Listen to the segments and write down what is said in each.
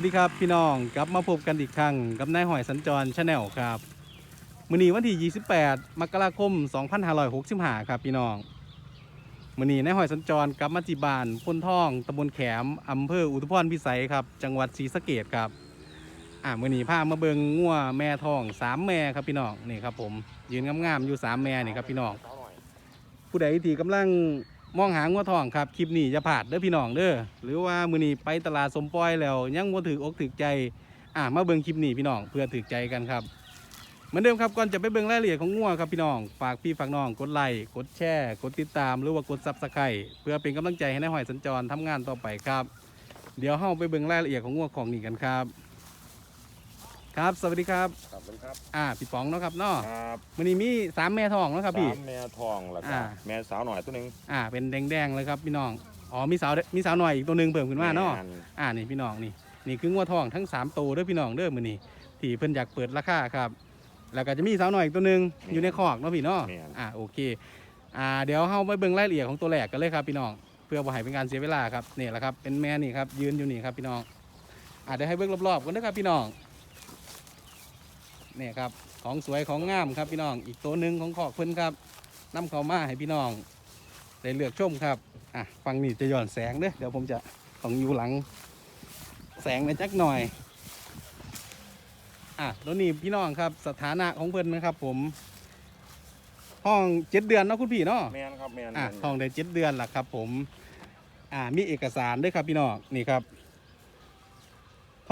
วัสดีครับพี่น้องกลับมาพบกันอีกครั้งกับนายหอยสัญจรชาแนลครับมื้อนี้วันที่ 28 มกราคม 2565 ครับพี่น้องมื้อนี้นายหอยสัญจรกลับมาที่บ้านพ้นท่องตำบลแขมอำเภออุทุพรพิสัยครับ จังหวัดศรีสะเกดครับอ่ามื้อนี้พามาเบิงงัวแม่ทองสามแม่ครับพี่น้องนี่ครับผมยืนงามๆอยู่สามแม่นี่ครับพี่น้องผู้ใดที่กำลัง มองหางัวทองครับคลิปนี้อย่าดเด้อพี่น้องเด้อหรือว่ามือนี้ไปตลาดสมปอยแล้วยังบ่ถืออกถือใจอ่ามาเบิ่งคลิปนี้พี่น้องเพื่อถือใจกันครับเหมือนเดิมครับก่อนจะไปเบิ่งรายละเอียดของงัวครับพี่น้องฝากพี่ฝากน้องกดไลค์กดแชร์กดติดตามหรือว่ากด Subscribe เพื่อเป็นกำลังใจให้นายหอยสัญจรทำงานต่อไปครับ เดี๋ยวเฮาไปเบิ่งรายละเอียดของงัวของนี่กันครับ ครับ สวัสดีครับครับสวัสดีครับอ่าพี่ป๋องเนาะครับเนาะครับมื้อนี้มีสามแม่ทองเนาะครับพี่ สามแม่ทองแล้วก็อ่า แม่สาวหน่อยตัวหนึงอ่า เป็นแดงๆเลยครับพี่น้อง อ๋อมีสาวมีสาวหน่อยอีกตัวหนึ่งเพิ่มขึ้นมาเนาะแม่อ่านี่พี่น้องนี่นี่คืองัวทองทั้ง3ตัวเด้อพี่น้องเด้อมื้อนี้ที่เพิ่นอยากเปิดราคาครับ แล้วก็จะมีสาวหน่อยอีกตัวหนึ่งอยู่ในคอกเนาะพี่เนาะแม่น อ่าโอเคอ่าเดี๋ยวเฮาไปเบิ่งรายละเอียดของตัวแรกกันเลยครับพี่น้องเพื่อบ่ให้เป็นการเสียเวลาครับนี่แหละครับเป็นแม่นี่ครับยืนอยู่นี่ครับพี่น้องอ่าเดี๋ยวให้เบิ่งรอบๆกันเด้อครับพี่น้อง นี่ครับของสวยของงามครับพี่น้อง อีกตัวหนึ่งของคอกเพิ่นครับนํเข้ามาให้พี่น้องได้เลือกชมครับอะฟังนี่จะหย่อนแสงเด้อเดี๋ยวผมจะต้องอยู่หลัง แสงในอยจักหน่อยอะแล้วนี่พี่น้องครับสถานะของเพิ่นนะครับ ผม ห้องเจ็ดเดือนเนาะคุณพี่เนาะแม่นครับแม่นอะแม่นห้องได้เจ็ดเดือนล่ะครับ ผม อ่ามีเอกสารด้วยครับพี่น้องนี่ครับ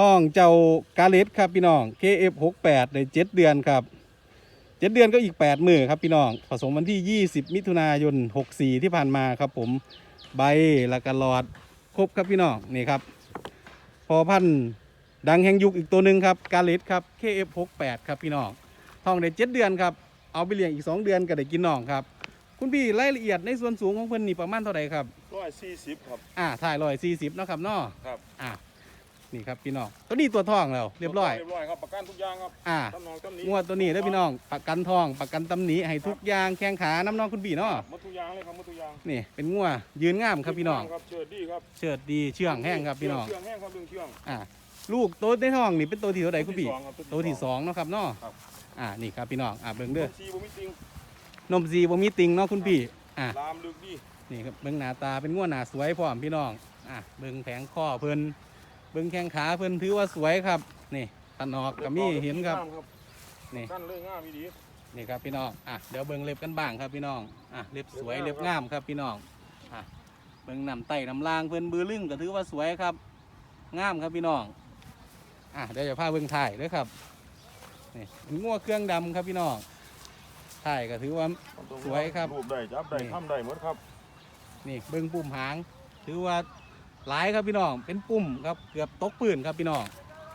ห้องเจ้ากาเลสครับพี่น้อง KF68 ได้เจ็ดเดือนครับเจ็ดเดือนก็อีกแปดมือครับพี่น้องผสมวันที่20มิถุนายน64ที่ผ่านมาครับผมใบและกระหลอดครบครับพี่น้องนี่ครับ พอพันธุ์ดังแห่งยุคอีกตัวหนึ่งครับกาเลสครับ KF68 ครับพี่น้องท้องได้เจ็ดเดือนครับเอาไปเลี้ยงอีก2เดือนก็ได้กินน้องครับ คุณพี่รายละเอียดในส่วนสูงของเพิ่นนี่ประมาณเท่าไหร่ครับร้อยสี่สิบครับอ่าถ่ายร้อยสี่สิบนาะครับเนาะครับอ่า นี่ครับพี่น้องตัวนี้ตัวทองแล้วเรียบร้อย เรียบร้อยครับประกันทุกอย่างครับอ่าต้นนองต้นนี้งวดตัวนี้เด้อพี่น้องประกันทองประกันตำหนิให้ทุกอย่างแข้งขาน้ำน้องคุณพี่เนาะหมดทุกอย่างเลยครับหมดทุกอย่างนี่เป็นงัวยืนงามครับพี่น้องครับเชิดดีครับเชิดดีเชื่องแห้งครับพี่น้องเชื่องแห้งครับดึงเชื่องอ่าลูกตัวในท้องนี่เป็นตัวที่เท่าไหร่คุณพี่สองครับตัวที่สองเนาะครับเนาะครับอ่านี่ครับพี่น้องอ่าเบิ่งเด้อซีบุมิติงนมซีบ่มีติงเนาะคุณพี่อ่าลามลึกดีนี่ครับเบิ่งหน้าตาเป็นงัวหน้าสวยพร้อมพี่น้องอะเบิ่งแผงข้อเพิ่น เบิ่งแข้งขาเพิ่นถือว่าสวยครับนี่ตันออกกับมีเห็นครับนี่กันเลยง่ามดีนี่ครับพี่น้องอะเดี๋ยวเบิ่งเล็บกันบ้างครับพี่น้องอะเล็บสวยเล็บงามครับพี่น้องอะเบิ่งน้ำไต่น้ำลางเพิ่นบือลึงก็ถือว่าสวยครับงามครับพี่น้องอะเดี๋ยวจะพาเบิ่งถ่ายด้วยครับนี่เป็นงัวเครื่องดำครับพี่น้องถ่ายก็ถือว่าสวยครับรูปได้จับได้นี่ทำได้หมดครับนี่เบิ่งปุ่มหาง ถือว่า หลายครับพี่น้อง เป็นปุ่มครับเกือบตกปืนครับพี่น้อง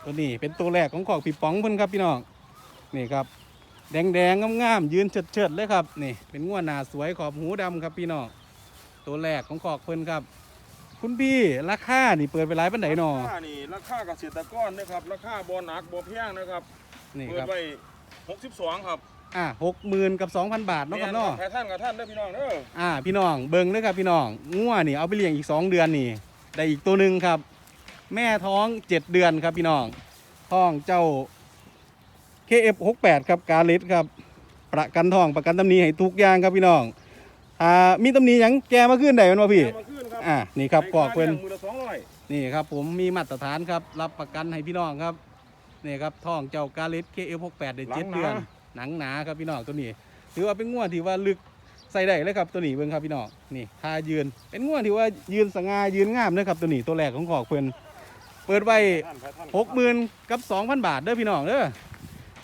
ตัวนี้เป็นตัวแรกของของพี่ป๋องเพิ่นครับพี่น้อง นี่ครับ แดงแดงๆงามๆยืนเฉิดเฉิดๆเลยครับ นี่ เป็นงวหนาสวยขอบหูดำครับพี่น้อง ตัวแรกของขอกเพิ่นครับ คุณพี่ราคานี่เปิดไปหลายปันไดหนอราคานี่ราคาเกษตรกรนะครับ ราคาบ่หนักบ่แพงนะครับ นี่เปิคดรับไว้62 ครับอะหกหมื่นกับสองพันบาทเนาะครับเนาะ แม่นครับใครท่านกับท่านเด้อพี่น้องเด้อ อ่าพี่น้องเบิ่งเลยครับพี่น้องงัวนี่เอาไปเลี้ยงอีก 2 เดือนนี่ ได้อีกตัวหนึ่งครับ แม่ท้อง7เดือนครับพี่น้องท้องเจ้า KF68 ครับกาลิสครับประกันทองประกันตำหนิให้ทุกอย่างครับพี่น้องอ่ามีตำหนิหยังแกมาขึ้นได้มั้ยพี่ เอามาขึ้นครับอ่านี่ครับกอกเพิ่น มือละสองร้อยนี่ครับผมมีมาตรฐานครับ รับประกันให้พี่น้องครับนี่ครับท้องเจ้ากาลิส KF68 ได้เจ็ดเดือน หนังหนาครับพี่น้องตัวนี้ ถือว่าเป็นง่วที่ว่าลึก ใส่ได้เลยครับตัวนี้เบิ่งครับพี่น้องนี่ท่ายืน เป็นง่วที่ว่ายืนสง่ายืนงามนะครับตัวนี้ตัวแรกของขอกเพิ่นเปิดไว้ท่านใครท่านหกหมื่นกับสองพันบาทเด้อพี่น้องเด้อ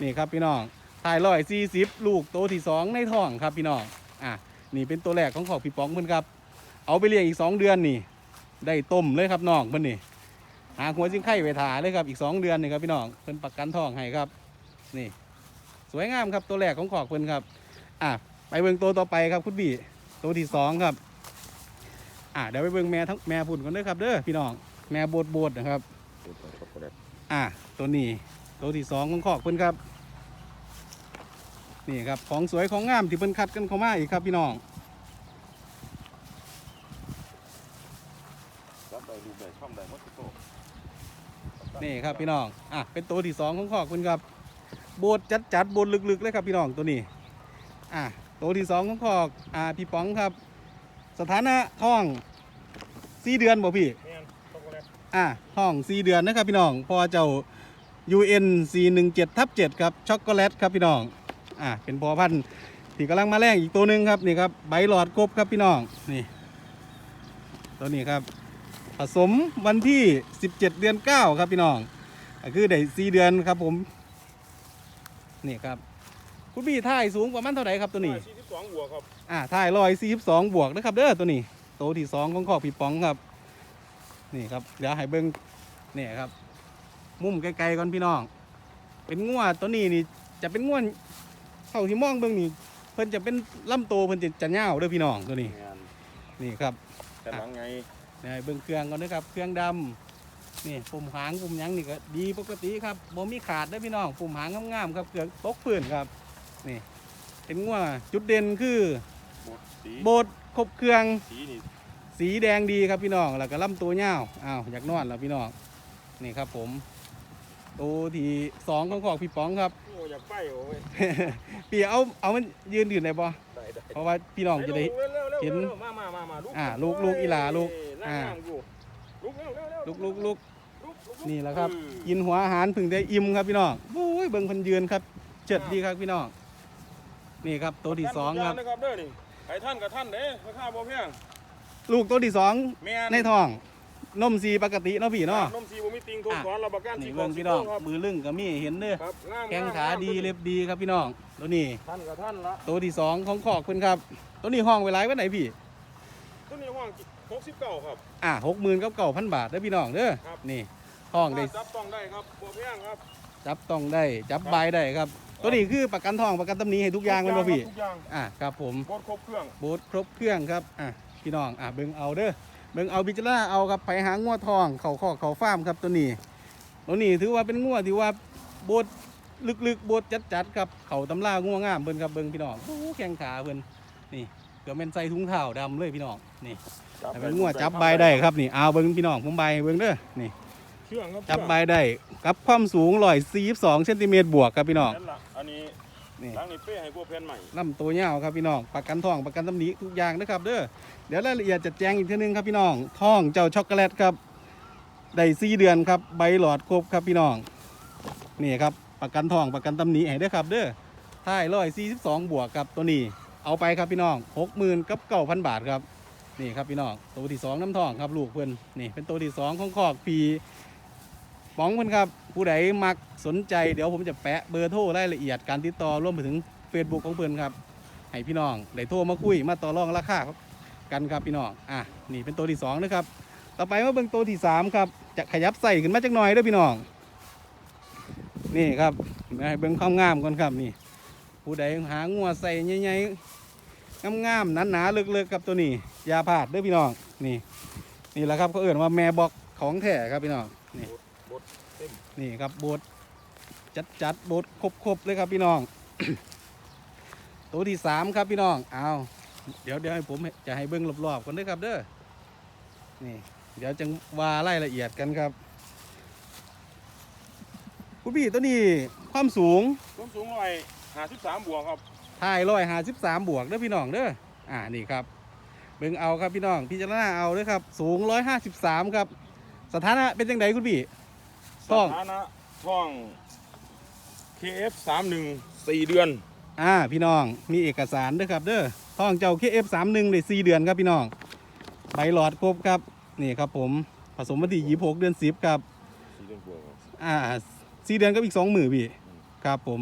นี่ครับพี่น้องถ่ายร้อยสี่สิบลูกโตวที่สองในท้องครับพี่น้องอะนี่เป็นตัวแรกของขอกพี่ป๋องเพิ่นครับ เอาไปเลี้ยงอีกสองเดือนนี่ ได้ต้มเลยครับน้องเพิ่นนี่หาหัวจิ้งไข่ไปถ่าเลยครับอีกสองเดือนนี่ครับพี่น้องเพิ่นประกันท้องให้ครับ นี่ สวยงามครับตัวแรกของขอกเพิ่นครับอะ ไปเบิ่งตัวต่อไปครับคุณบีตัวที่สองครับ อะเดี๋ยวไปเบิ่งแม่ทั้งแม่พุ่นกันเด้อครับเด้อพี่น้องแม่โบดโบดนะครับ อะตัวนี้ตัวที่สองของขอกเพิ่นครับ นี่ครับของสวยของงามที่เพิ่นคัดกันเข้ามาอีกครับพี่น้องนี่ครับพี่น้อง อะ เป็นตัวที่สองของขอกคุณครับ โบดจัดจัดโบดลึกๆเลยครับพี่น้องตัวนี้ อะ ตัวที่สองของขอกอ่าพี่ป๋องครับ สถานะท้องสี่เดือนบ่พี่แม่นช็อกโกแลตอะท้องสี่เดือนนะครับพี่น้องพอเจ้า UN 417ทับ7ครับช็อกโกแลตครับพี่น้องอะเป็นพอพันธุ์ที่กำลังมาแรงอีกตัวหนึ่งครับนี่ครับใบหลอดกบครับพี่น้องนี่ตัวนี้ครับ ผสมวันที่ 17 เดือน 9 ครับพี่น้องก็คือได้4เดือนครับผมนี่ครับ คุณพี่ท่ายสูงประมาณเท่าไหร่ครับตัวนี้สี่สิบสองบวกครับอ่าท่ายร้อยสี่สิบสองบวกนะครับเด้อตัวนี้โตวที่สองของขอบพี่ป๋องครับ นี่ครับเดี๋ยวให้เบิ้งนี่ครับ มุมไกลๆก่อนพี่น้อง เป็นงวดตัวนี้นี่จะเป็นงวดเข้าที่มองเบิ้งนี่เพิ่นจะเป็นลำโตวเพิ่นจะจะเงาวเด้อพี่น้องตัวนี้แม่นนี่ครับแต่หลังไงเดี๋ยวให้เบิ้งเครื่องก่อนนะครับ เครื่องดำนี่ปุ่มหางปุ่มหยังนี่ก็ดีปกติครับบ่มีขาดเด้อพี่น้องปุ่มหางงามๆครับเครื่องตกพื้นครับ นี่ เป็นงวดจุดเด่นคือบดสีโบดครบเครื่องสีนี่สีแดงดีครับพี่น้องแล้วก็ลำตัวยาวอ้าวอยากนอนแล้วพี่น้องนี่ครับผมตัวที่สองของขอกพี่ป๋องครับโอ้อยากไปโอ้ยพี่เอาเอามันยืนอยู่ไหนบ่ได้ได้เพราะว่าพี่น้องจะได้เร็วเร็วเร็วเห็นร็วมามามามาลุกอ่าลูกลูกอีหลาลูกอ่าอ่าลุกเร็วเร็วเร็วลุกลุกลุกลุกลุกนี่แหละครับอืมกินหัวอาหารพึ่งได้อิ่มครับพี่น้องโอ้ยเบิ่งเพันยืนครับ เจิดดีครับพี่น้อง นี่ครับตัวที่สองครับท่านนะครับเด้อนี่ใครท่านกับท่านเด้ราคาบ่แพงลูกตัวที่สองแม่ในท้อง นมซีปกติเนาะพี่เนาะ นมสีบ่มีติงทนอะ สอนรับประกันนี่สีเบิ่งพี่น้องครับมือลึงก็มีเห็นเด้อครับงามแข้งขาามดีงามเล็บดีครับพี่น้องตัวนี้ ท่านกับท่านละตัวที่สองของขอกเพิ่นครับ ตัวนี้ห้องไว้หลายวันไหนพี่ตัวนี้ห้อง69ครับ อะหกหมื่นกับเก้าพันบาทเด้อพี่น้องเด้อ ครับ นี่ห้องได้จับต้องได้ครับบ่แพงครับ จับต้องได้ จับใบายได้ครับ ตัวนี้คือประกันทองประกันตำหนี้ให้ทุกอย่างเลยบ่พี่ทุกอย่างอะครับผมบดครบเครื่องโบสครบเครื่องครับอะพี่น้องอะเบิ่งเอาเด้อเบิ่งเอาพิจารณาเอาครับไปหางัวทองเขาคอกเขาฟาร์มครับตัวนี้ ตัวนี้ถือว่าเป็นงัวที่ว่าโบสลึกๆโบสจัดๆครับเขาตำรางัวงามเบิ่งครับเบิ่งพี่น้องโอ้แข้งขาเพิ่นนี่เกือบเป็นใส่ถุงเท้าดำเลยพี่น้องนี่แต่เป็นงัวจับใบได้ครับนี่เอาเบิ้งพี่น้องผมใบให้เบิ้งเด้อนี่ เชื่องครับจับใบได้กับความสูงร้อยสี่สองเซนติเมตรบวกครับพี่น้องนั่นล่ะอันนี้นี่หลังนี้เป้ให้พวกแผ่นใหม่ลำตัวยาวครับพี่น้องประกันทองประกันตำหนิทุกอย่างนะครับเด้อเดี๋ยวรายละเอียดจะแจ้งอีกทีนึงครับพี่น้องทองเจ้าช็อกโกแลตครับได้สี่เดือนครับใบหลอดครบครับพี่น้องนี่ครับประกันทองประกันตำหนิให้เด้อครับ เด้อท้ายร้อยสี่สิบสองบวกครับตัวนี้เอาไปครับพี่น้องหกหมื่นกับเก้าพันบาทครับนี่ครับพี่น้องตัวที่สองน้ำทองครับลูกเพื่อนนี่เป็นตัวที่สองของคอกพี ป๋องเพื่อนครับ ผู้ใดมักสนใจเดี๋ยวผมจะแปะเบอร์โทรรายละเอียดการติดต่อรวมไปถึง Facebook ของเพื่อนครับ ให้พี่น้องได้โทรมาคุยมาต่อรองราคากันครับพี่น้องอะนี่เป็นตัวที่สองนะครับต่อไปมาเบิ่งตัวที่สามครับจะขยับใส่ขึ้นมาจักหน่อยด้วยพี่น้องนี่ครับให้เบิ่งความงามก่อนครับนี่ผู้ใดหางัวใส่ใหญ่ๆงามๆหนาๆลึกๆครับตัวนี้อยาพลาดด้อพี่น้องนี่นี่แหละครับเขาเอื่นว่าแม่บอกของแท้ครับพี่น้องนี่ นี่ครับโบดจัดจัดๆโบดครบๆเลยครับพี่น้อง ตัวที่สามครับพี่น้องเอาเดี๋ยวเดี๋ยวให้ผมจะให้เบิ้งรอบๆกันด้วยครับเด้อนี่ เดี๋ยวจะว่ารายละเอียดกันครับคุณพี่ตัวนี้ความสูงสูงสูงร้อยห้าสิบสามบวกครับถ่ายร้อยห้าสิบสามบวกเด้อพี่น้องเด้ออ่านี่ครับเบิ่งเอาครับพี่น้องพิจารณาเอาเด้อครับ สูงร้อยห้าสิบสามครับ สถานะเป็นจังไดคุณพี่ส ท้องถานะท้อง KF สามหนึ่งสี่เดือน อ่าพี่น้องมีเอกสารเด้อครับเด้อท้องเจ้า KF 3 1 ได้4เดือนครับพี่น้องใบหลอดครบครับนี่ครับผมผสมวันที่26เดือน10ครับ สี่เดือนกว่าครับอ่าสี่เดือนกับอีกสองมือพี่ครับผม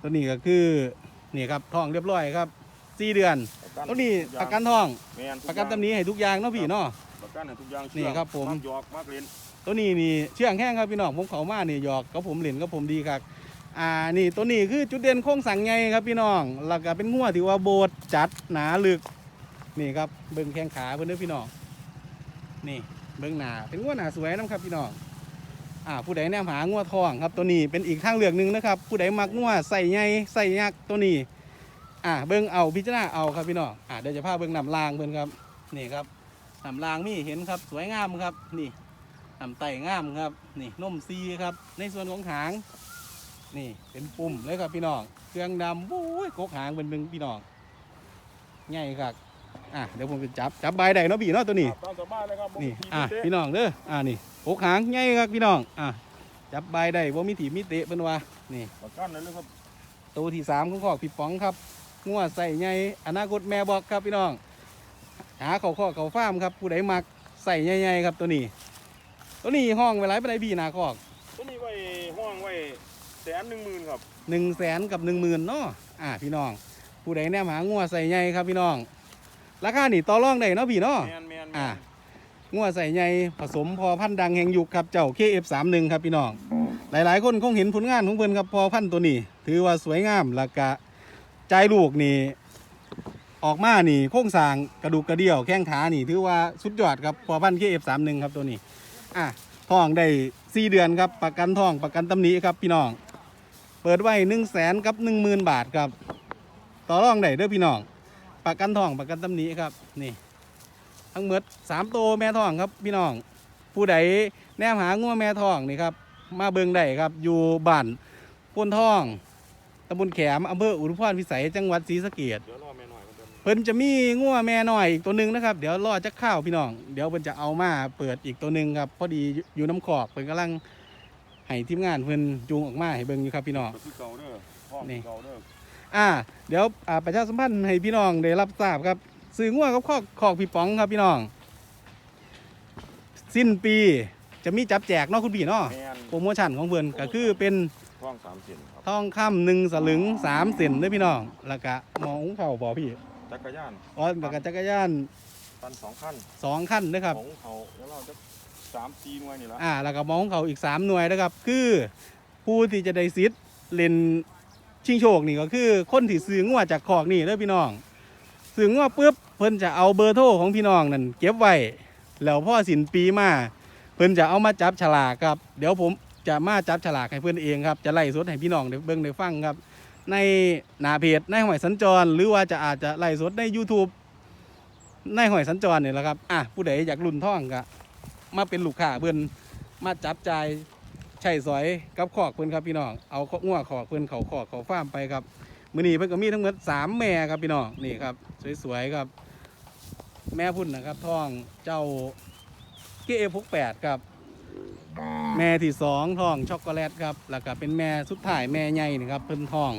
ตัวนี้ก็คือนี่ครับท้องเรียบร้อยครับสี่เดือนตัวนี้ประกันท้องแม่นทุประกันตำหนี้ให้ทุกอย่างเนาะพี่เนาะ ประกันให้ทุกอย่างนี่ครับผม มักหยอกมักเล่น ตัวนี้นี่เชื่องแห้งครับพี่น้องผมเขามานี่หยอกกับผมเหรียญกับผมดีครับอ่านี่ตัวนี้คือจุดเด่นโค้งสังไงครับพี่น้องแล้วก็เป็นงัวที่ว่าโบดจัดหนาลึกนี่ครับเบิ้งแข้งขาเพื่อนเด้อพี่น้องนี่เบิ้งหนาเป็นงัวหนาสวยนะครับพี่น้องอ่าผู้ใดแนมหางัวทองครับตัวนี้เป็นอีกทางเลือกหนึ่งนะครับ ผู้ใดมักงัวใส่ใหญ่ใส่ยักตัวนี้อ่าเบิ้งเอาพิจารณาเอาครับพี่น้องอ่าเดี๋ยวจะพาเบิ้งนำรางเพื่อนครับนี่ครับนำรางมีเห็นครับสวยงามครับนี่ น้ำไต่งามครับ นี่นมซีครับ ในส่วนของหาง นี่เป็นปุ่มเลยครับพี่น้องเครื่องดำโอ้ยกกหางเป็นมึงพี่น้องง่ายครับอะเดี๋ยวผมจะจับจับใบใดเนาะพี่เนาะตัวนี้ตามสบายเลยครับนี่ผมอะทีมพี่น้องเด้ออะนี่กกหางง่ายครับพี่น้องอะจับใบได้บ่มีถีบมีเตะเป็นว่านี่ประกันเลยครับตัวที่สามของขอกพี่ป๋องครับงัวใส่ใหญ่อนาคตแม่บอกครับพี่น้อง หาเขาข้อเขาฟาร์มครับผู้ใดมักใส่ใหญ่ๆครับตัวนี้ ตัวนี้ห้องไว้ไรไปไหนพี่นาคอกตัวนี้ไว้ห้องไว้แสนหนึ่งหมื่นครับหนึ่งแสนกับหนึ่งหมื่นเนาะอ่าพี่น้อง ผู้ใดแนมหางัวใส่ใหญ่ครับพี่น้อง ราคานี่ต่อรองได้เนาะพี่เนาะแมนแมนแมอะนงัวใส่ใหญ่ผสมพอพันธุ์ดังแห่งยุคครับเจ้า KF31 ครับพี่น้อง หลายๆ คนคงเห็นผลงานของเพิ่นครับพอพันธุ์ตัวนี้ ถือว่าสวยงามแล้วก็ใจลูกนี่ออกมานี่โค้งสร้างกระดูกกระเดี่ยวแข้งขานี่ถือว่าสุดยอดครับพอพันธุ์ KF31 ครับตัวนี้ อะท้องได้4เดือนครับประกันท้องประกันตำหนิครับพี่น้อง เปิดไว้1 0 0 0 0แสนกับ10,000บาทครับ ต่อรองได้เด้อพี่น้องประกันท้องประกันตำหนิครับนี่ ทั้งหมดสามตัวแม่ท้องครับพี่น้อง ผู้ใดแนมหางัวแม่ท้องนี่ครับมาเบิงได้ครับอยู่บ้านพ้นท้องตำบลแขมอำเภออุทุพรพิสัยจังหวัดศรีสะเกด พิ่นจะมีงัวแม่น้อยอีกตัวหนึ่งนะครับ เดี๋ยวรอจะข้าวพี่น้อง เดี๋ยวเพิ่นจะเอามาเปิดอีกตัวหนึ่งครับพอดีอยู่น้ำขอกเพิ่นกำลังให้ทีมงานเพิ่นจูงออกมาให้เบิ่งอยู่ครับพี่น้องก็คือเก่าเด้อห้องนี่ เก่าเด้ออ่า เดี๋ยวอ่าประชาสัมพันธ์ให้พี่น้องได้รับทราบครับซื้องัวกับคอกคอกพี่ป๋องครับพี่น้อง สิ้นปีจะมีจับแจกเนาะคุณพี่เนาะแมนโปรโมชั่นของเพิ่นก็คือเป็น ห้องสามเส้นครับทองคำหนึ่งสลึงสามเซนเด้อพี่น้อง แล้วก็หมอหุงเข่าวบ่พี่ จักรยานอ๋อแล้วก็จักรยานปันสองขั้นสองขั้นนะครับของเขาแล้วเราจะสามสี่หน่วยนี่ละอ่าแล้วก็หมอหุงเข่าวอีกสามหน่วยนะครับ คือผู้ที่จะได้สิทธิ์เล่นชิงโชคนี่ก็คือ คนที่ซื้องัวจากคอกนี่เด้อพี่น้องซื้องัวปุ๊บเพิ่นจะเอาเบอร์โทรของพี่น้องนั่นเก็บไว้แล้วพอสิ้นปีมาเพิ่นจะเอามาจับฉลากครับ เดี๋ยวผมจะมาจับฉลากให้เพิ่นเองครับ จะไล่สดให้พี่น้องได้เบิ่งได้ฟังครับ ในหน้าเพจในหอยสัญจร หรือว่าจะอาจจะไล่สดใน YouTube ในหอยสัญจรเนี่ยแหละครับอะผู้ใดอยากลุ่นท่องก็มาเป็นลูกค้าเพิ่นมาจับจ่ายใช้สอยกับขอกเพิ่นครับพี่น้องเอาข้อง่วขอกเพิ่นเขาขอกเขาฟ้ามไปครับมือนี้เพิ่นก็มีทั้งหมดสามแม่ครับพี่น้องนี่ครับสวยๆครับ แม่พุ่นนะครับท่องเจ้าเกเอพกแปดครับแม่ที่สองทองช็อกโกแลตครับ แล้วก็เป็นแม่สุดท้ายแม่ใหญ่นี่ครับเพิ่นทอง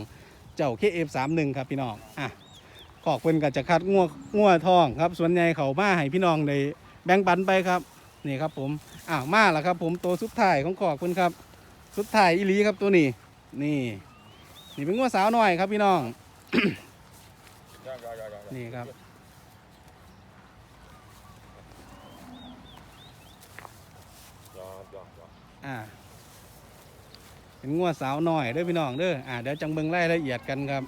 เจ้า KF31 ครับพี่น้องอะขอกเพิ่นก็จะคัดงัวงัวทองครับ ส่วนใหญ่เขามาให้พี่น้องได้แบ่งปันไปครับนี่ครับผมอ้าวมาแล้วครับ ผมตัวสุดท้ายของขอกเพิ่นครับ สุดท้ายอีหลีครับตัวนี้ นี่ นี่เป็นงัวสาวหน้อยครับพี่น้อง นี่ครับ อ่า เป็นงัวสาวน้อยเด้อพี่น้องเด้ออ่าเดี๋ยวจังเบิ่งรายละเอียดกันครับ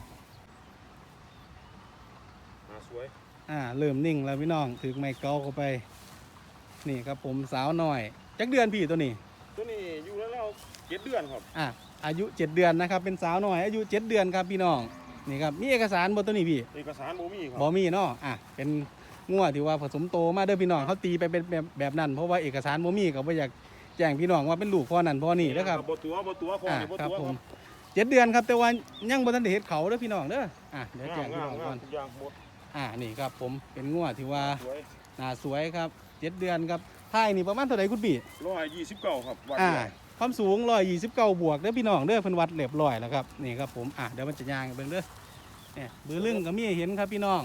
หาสวยอ่าเริ่มนิ่งแล้วพี่น้องถือไม้เกาเข้าไป นี่ครับผมสาวน้อย จักเดือนพี่ตัวนี้ ตัวนี้อยู่แล้วเราเจ็ดเดือนครับอะอายุ7เดือนนะครับเป็นสาวน้อย อายุ7เดือนครับพี่น้องนี่ครับมีเอกสารบนตัวนี้พี่เอกสารโบมีครับบอมีเนาะอะเป็นงัวที่ว่าผสมโตมาเด้อพี่น้องเขาตีไปเป็นแบบแบบนั้น เพราะว่าเอกสารบอมีก็บ่อยากแจ้งพี่น้องว่าเป็นลูกพ่อนั่นพ่อนี่นะครับบตัวบตัวของอ่านี่บครับตัวผคมรับเจ็ดเดือนครับแต่ว่ายังบ่ทันได้เฮ็ดเขาเด้อพี่น้องเด้ออะเดี๋ยวแจ้งงาพี่มน้องงาก่อมนทุกอย่างหมดอ่านี่ครับผมเป็นงัวที่ว่าสวยหน้าสวยครับเจ็ดเดือนครับท้ายนี่ประมาณเท่าไหร่คุณพี่ร้อยยี่สิบเก้าครับวัดอ่าด้วยความสูง129บวกเด้อพี่น้องเด้อเพิ่นวัดเรียบร้อยแล้วครับนี่ครับผมอะเดี๋ยวมันจะย่างให้เบิ่งเด้อเนี่ยบือลึงก็มีให้เห็นครับพี่น้อง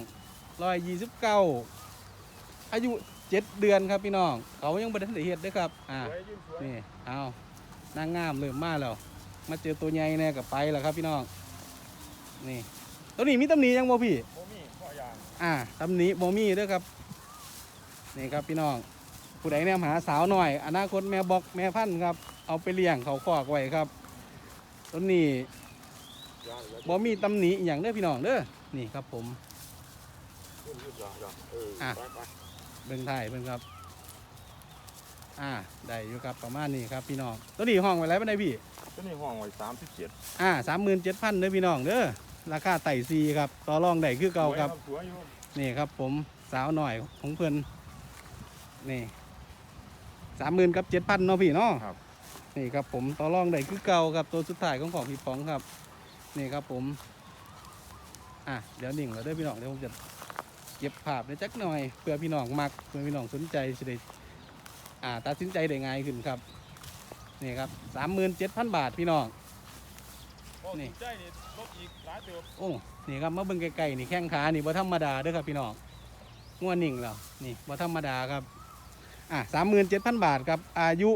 129อายุ เจ็ดเดือนครับพี่น้อง เขายังบ่ทันได้เฮ็ดเด้อครับ อ่าสวยยืนสวยนี่ เอานางงามเริ่มมาแล้ว มาเจอตัวใหญ่แน่กับไปแล้วครับพี่น้อง นี่ ตัวนี้มีตำหนิยังบ่พี่โบมีข้อยาง อ่าตำหนิบ่มีเด้อครับ นี่ครับพี่น้อง ผู้ใดเนี่ยหาสาวหน่อย อนาคตแม่บอกแม่พันธุ์ครับ เอาไปเลี้ยงเขาคอกไว้ครับ ตัวนี้ยางยางบ่มีตำหนิอหย่างเด้อพี่น้องเด้อ นี่ครับผมยืนยืนยางยางเอออะไปไป เบิ่งถ่ายเบิ่งครับ อ่าได้อยู่ครับประมาณนี้ครับพี่น้องตัวนี้ห้องไว้แล้วเป็นไดพี่ตัวนี้ห้องไว้สามสิบเจ็ดอ่าสามหมื่นเจ็ดพันเด้อพี่น้องเด้อราคาไต่ซีครับต่อรองได้คือเก่าครับ สวยอยู่นี่ครับผมสาวหน่อยของเพื่อนนี่สามหมื่นกับเจ็ดพันเนาะพี่เนาะครับ นี่ครับผมต่อรองได้คือเก่าครับตัวสุดท้ายของของพี่ป๋องครับ นี่ครับผม อะเดี๋ยวหนิ่งแล้วเด้อพี่น้องเดี๋ยวผมจะ เก็บภาพในจักหน่อย เพื่อพี่น้องมักเพื่อพี่น้องสนใจจะได้อ่าตัดสินใจได้ง่ายขึ้นครับนี่ครับสามหมื่นเจ็ดพันบาทพี่น้อง นี่ นี่ใจนี่ลบอีกหลายเติบโอ้นี่ครับมาเบิ่งไกลๆนี่แข้งขานี่บ่ธรรมดาเด้อครับพี่น้องงัวหนิ่งแล้วนี่บ่ธรรมดาครับอะสามหมื่นเจ็ดพันบาทครับอายุ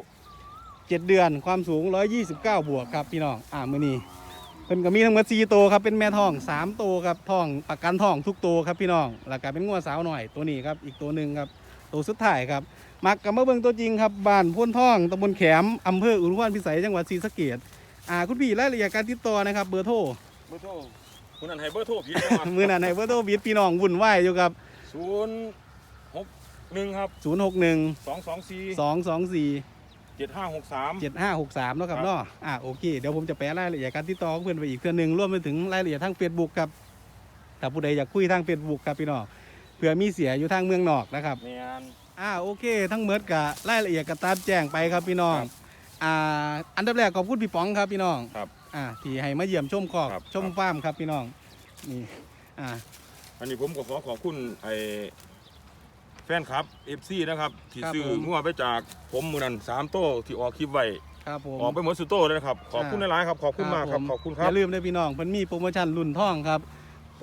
เจ็ดเดือนความสูงร้อยยี่สิบเก้าบวกครับพี่น้องอะมือนี้เพิ่นก็มีทั้งหมดสี่ตัวครับเป็นแม่ทองสามตัวครับทองประกันทองทุกตัวครับพี่น้องแล้วก็เป็นงัวสาวหน่อยตัวนี้ครับอีกตัวหนึ่งครับตัวสุดท้ายครับมักกับมาเบิ่งตัวจริงครับบ้านพ้นทองตำบลแขมอำเภออุรุพรพิสัยจังหวัดศรีสะเกษอ่าคุณพี่รายละเอียดการติดต่อนะครับเบอร์โทรเบอร์โทรคุณนันให้เบอร์โทรผิดมือนั้นในเบอร์โทรบิดพี่น้องวุ่นวายอยู่กับศูนย์หกหนึ่งครับ061สองสองสี่224 เจ็ดห้าหกสาม7563เนาะครับครับเนาะอะโอเค เดี๋ยวผมจะแปะรายละเอียดการติดต่อของเพื่อนไปอีกเพื่อนหนึ่งรวมไปถึงรายละเอียดทาง Facebook ครับถ้าผู้ใดอยากคุยทาง Facebook ครับพี่น้องเผื่อมีเสียอยู่ทางเมืองนอกนะครับ แมน อ่าโอเค ทั้งเมิดกับรายละเอียดกับตามแจ้งไปครับพี่น้อง ครับอ่าอันดับแรกขอบคุณพี่ป๋องครับพี่น้องครับอ่าที่ให้มาเยี่ยมชมคอกครับชมฟาร์มครับพี่น้องนี่อ่า อันนี้ผมก็ขอขอบคุณไอ้แฟนคลับเอฟซีนะครับที่ซื้องัวไปจากผมมือนั้นสามโต้ที่ออกคลิปไว้ครับผม ออกไปหมดสุดโต้เลยนะครับขอบคุณหลายๆครับขอบคุณมากครับผมขอบคุณคอรับย่าลืมด้วยพี่น้องมันมีโปรโมชั่นรุ่นท่องครับ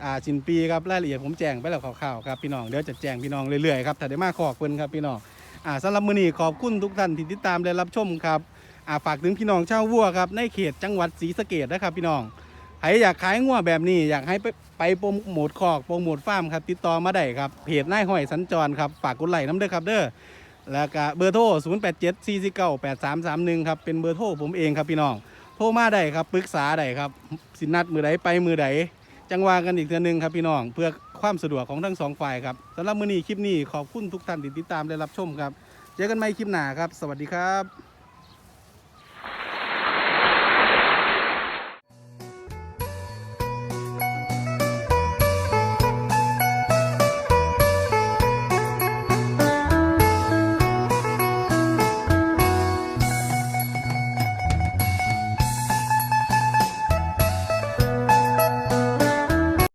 อ่าสินปีครับรายละเอียดผมแจ้งไปแล้วคร่าวๆครับพี่น้องเดี๋ยวจะแจ้งพี่น้องเรื่อยๆครับถ้าได้มาขอบคุณครับพี่น้องอ่าสำหรับมื้อนี้ขอบคุณทุกท่านที่ติดตามและรับชมครับอ่าฝากถึงพี่น้องชาววัวครับในเขตจังหวัดศรีสะเกษนะครับพี่น้อง ใครอยากขายงัวแบบนี้อยากให้ไปไปโปรโมทคอกโปรโมทฟาร์มครับ ติดต่อมาได้ครับเพจนายห้อยสัญจรครับฝากกดไลค์น้ำเด้อครับเด้อแล้วก็เบอร์โทร 0 8 7 4 4 9 8 3 3 1 ครับเป็นเบอร์โทรผมเองครับพี่น้อง โทรมาได้ครับปรึกษาได้ครับ สินัดมือใดไปมือใดจังหวากันอีกเทื่อนึงครับพี่น้อง เพื่อความสะดวกของทั้งสองฝ่ายครับสำหรับมือนี้คลิปนี้ขอบคุณทุกท่านที่ติดตามและรับชมครับเจอกันใหม่คลิปหน้าครับ สวัสดีครับ